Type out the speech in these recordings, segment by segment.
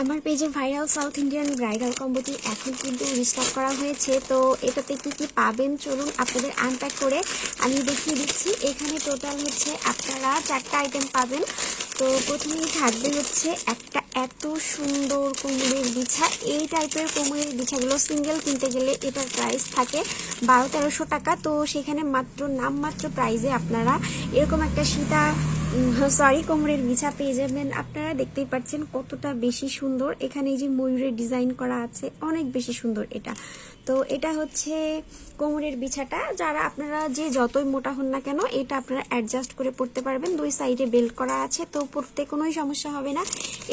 আমার পেজে viral south Indian bridal কম্বোটি এখন কিন্তু রিস্টক করা হয়েছে, তো এটাতে কি কি পাবেন চলুন আপনাদের আনপ্যাক করে আমি দেখিয়ে দিচ্ছি। এখানে টোটাল হচ্ছে আপনারা চারটা আইটেম পাবেন। তো প্রথমেই থাকবে হচ্ছে একটা এত সুন্দর কোমরের বিছা। এই টাইপের কোমরের বিছাগুলো সিঙ্গেল কিনতে গেলে এটার প্রাইস থাকে বারো তেরোশো টাকা। তো সেখানে মাত্র নামমাত্র প্রাইজে আপনারা এরকম একটা সীতা সরি কোমরের বিছা পেয়ে যাবেন। আপনারা দেখতেই পাচ্ছেন কতটা বেশি সুন্দর। এখানে এই যে ময়ূরের ডিজাইন করা আছে, অনেক বেশি সুন্দর এটা। তো এটা হচ্ছে কোমরের বিছাটা। যারা আপনারা যে যতই মোটা হন না কেন, এটা আপনারা অ্যাডজাস্ট করে পড়তে পারবেন। দুই সাইডে বেল্ট করা আছে, তো পড়তে কোনোই সমস্যা হবে না।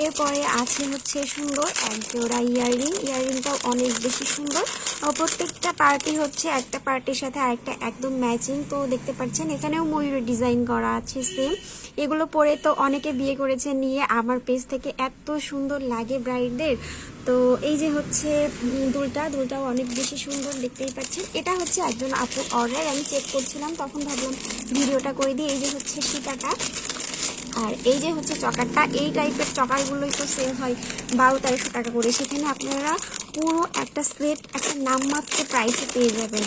এরপরে আছে হচ্ছে সুন্দর এক জোড়া ইয়াররিং। ইয়াররিংটাও অনেক বেশি সুন্দর। প্রত্যেকটা পার্টি হচ্ছে একটা পার্টির সাথে আরেকটা একদম ম্যাচিং তো দেখতে পাচ্ছেন, এখানেও ময়ূরের ডিজাইন করা আছে সেম এগুলো পরে তো অনেকে বিয়ে করেছে নিয়ে আমার পেজ থেকে এত সুন্দর লাগে ব্রাইডদের। তো এই যে হচ্ছে দুলটা, দুলটাও অনেক বেশি সুন্দর দেখতেই পাচ্ছেন। এটা হচ্ছে একজন আপুর অর্ডার আমি চেক করছিলাম, তখন ভাবলাম ভিডিওটা করে দিই। এই যে হচ্ছে সীতাটা। আর এই যে হচ্ছে চকারটা, এই টাইপের চকারগুলোই তো সেল হয় বারো তেরোশো টাকা করে। সেখানে আপনারা পুরো একটা সেট একটা নামমাত্র প্রাইসে পেয়ে যাবেন,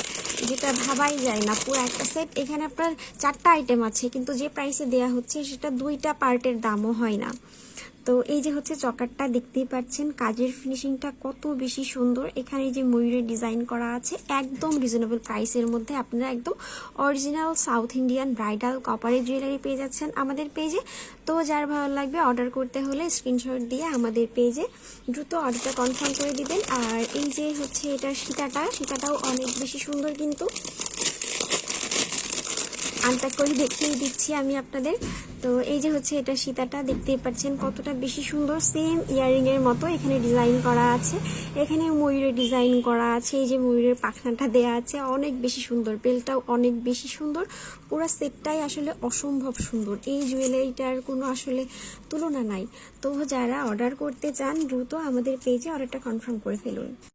যেটা ভাবাই যায় না। পুরো একটা সেট এখানে আপনার চারটা আইটেম আছে, কিন্তু যে প্রাইসে দেয়া হচ্ছে, সেটা দুইটা পার্টের দামও হয় না। তো এই যে হচ্ছে চকারটা দেখতেই পাচ্ছেন, কাজের ফিনিশিংটা কত বেশি সুন্দর। এখানে যে ময়ূরের ডিজাইন করা আছে, একদম রিজনেবল প্রাইসের মধ্যে আপনারা একদম অরিজিনাল সাউথ ইন্ডিয়ান ব্রাইডাল কপারের জুয়েলারি পেয়ে যাচ্ছেন আমাদের পেজে তো যার ভালো লাগবে অর্ডার করতে হলে স্ক্রিনশট দিয়ে আমাদের পেজে দ্রুত অর্ডারটা কনফার্ম করে দিবেন। আর এই যে হচ্ছে এটার সীতাটা, সীতাটাও অনেক বেশি সুন্দর কিন্তু। আনপ্যাক করে দেখিয়ে দিচ্ছি আমি আপনাদের। তো এই যে হচ্ছে এটা সীতাটা, দেখতেই পাচ্ছেন কতটা বেশি সুন্দর সেম ইয়ারিং এর মতো এখানে ডিজাইন করা আছে। এখানে ময়ূরের ডিজাইন করা আছে, এই যে ময়ূরের পাখনাটা দেয়া আছে। অনেক বেশি সুন্দর বেলটাও অনেক বেশি সুন্দর। পুরো সেটটাই আসলে অসম্ভব সুন্দর। এই জুয়েলারিটার কোনো আসলে তুলনা নাই। তো যারা অর্ডার করতে চান, দ্রুত আমাদের পেজে অর্ডারটা কনফার্ম করে ফেলুন।